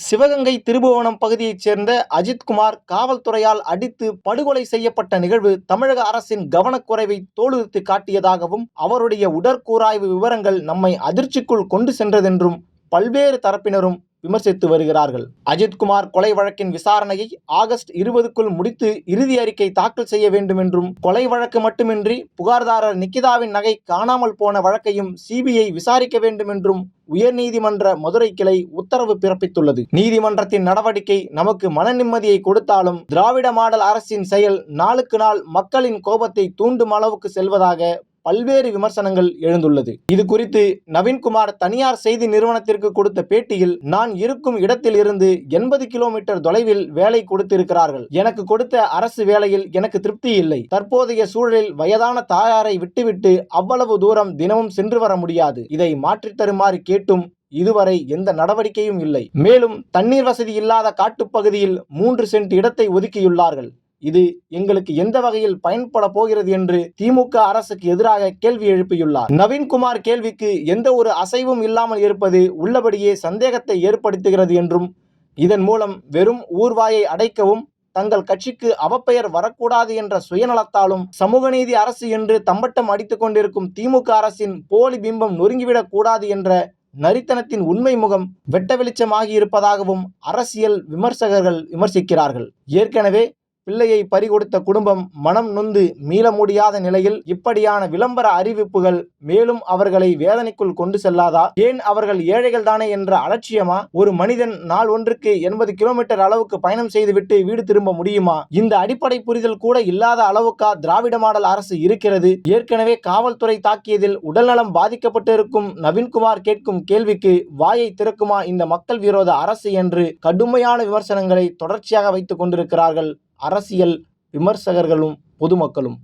சிவகங்கை திருபுவனம் பகுதியைச் சேர்ந்த அஜித்குமார் காவல்துறையால் அடித்து படுகொலை செய்யப்பட்ட நிகழ்வு தமிழக அரசின் கவனக்குறைவை தோலுரித்து காட்டியதாகவும் அவருடைய உடற்கூராய்வு விவரங்கள் நம்மை அதிர்ச்சிக்குள் கொண்டு சென்றதென்றும் பல்வேறு தரப்பினரும் விமர்சித்து வருகிறார்கள். அஜித்குமார் கொலை வழக்கின் விசாரணையை ஆகஸ்ட் இருபதுக்குள் முடித்து இறுதி அறிக்கை தாக்கல் செய்ய வேண்டும் என்றும் கொலை வழக்கு மட்டுமின்றி புகார்தாரர் நிக்கிதாவின் நகை காணாமல் போன வழக்கையும் சிபிஐ விசாரிக்க வேண்டும் என்றும் உயர்நீதிமன்ற மதுரை கிளை உத்தரவு பிறப்பித்துள்ளது. நீதிமன்றத்தின் நடவடிக்கை நமக்கு மன நிம்மதியை கொடுத்தாலும் திராவிட மாடல் அரசின் செயல் நாளுக்கு நாள் மக்களின் கோபத்தை தூண்டும் அளவுக்கு செல்வதாக பல்வேறு விமர்சனங்கள் எழுந்துள்ளது. இது குறித்து நவீன்குமார் தனியார் செய்தி நிறுவனத்திற்கு கொடுத்த பேட்டியில் நான் இருக்கும் இடத்தில் இருந்து எண்பது கிலோமீட்டர் தொலைவில் வேலை கொடுத்திருக்கிறார்கள். எனக்கு கொடுத்த அரசு வேலையில் எனக்கு திருப்தி இல்லை. தற்போதைய சூழலில் வயதான தாயாரை விட்டுவிட்டு அவ்வளவு தூரம் தினமும் சென்று வர முடியாது. இதை மாற்றித் தருமாறு கேட்டும் இதுவரை எந்த நடவடிக்கையும் இல்லை. மேலும் தண்ணீர் வசதி இல்லாத காட்டுப்பகுதியில் மூன்று சென்ட் இடத்தை ஒதுக்கியுள்ளார்கள். இது எங்களுக்கு எந்த வகையில் பயன்பட போகிறது என்று திமுக அரசுக்கு எதிராக கேள்வி எழுப்பியுள்ளார். நவீன்குமார் கேள்விக்கு எந்த ஒரு அசைவும் இல்லாமல் இருப்பது உள்ளபடியே சந்தேகத்தை ஏற்படுத்துகிறது என்றும் இதன் மூலம் வெறும் ஊர்வாயை அடைக்கவும் தங்கள் கட்சிக்கு அவப்பெயர் வரக்கூடாது என்ற சுயநலத்தாலும் சமூக நீதி அரசு என்று தம்பட்டம் அடித்துக் கொண்டிருக்கும் திமுக அரசின் போலி பிம்பம் நொறுங்கிவிடக் கூடாது என்ற நரித்தனத்தின் உண்மை முகம் வெட்ட வெளிச்சமாகி இருப்பதாகவும் அரசியல் விமர்சகர்கள் விமர்சிக்கிறார்கள். ஏற்கனவே பிள்ளையை பறிகொடுத்த குடும்பம் மனம் நொந்து மீள முடியாத நிலையில் இப்படியான விளம்பர அறிவிப்புகள் மேலும் அவர்களை வேதனைக்குள் கொண்டு செல்லாதா? ஏன் அவர்கள் ஏழைகள் தானே என்ற அலட்சியமா? ஒரு மனிதன் நாள் ஒன்றுக்கு எண்பது கிலோமீட்டர் அளவுக்கு பயணம் செய்துவிட்டு வீடு திரும்ப முடியுமா? இந்த அடிப்படை புரிதல் கூட இல்லாத அளவுக்கா திராவிட மாடல் அரசு இருக்கிறது? ஏற்கனவே காவல்துறை தாக்கியதில் உடல்நலம் பாதிக்கப்பட்டிருக்கும் நவீன்குமார் கேட்கும் கேள்விக்கு வாயை திறக்குமா இந்த மக்கள் விரோத அரசு என்று கடுமையான விமர்சனங்களை தொடர்ச்சியாக வைத்துக் கொண்டிருக்கிறார்கள். அரசியல் விமர்சகர்களும் பொதுமக்களும்.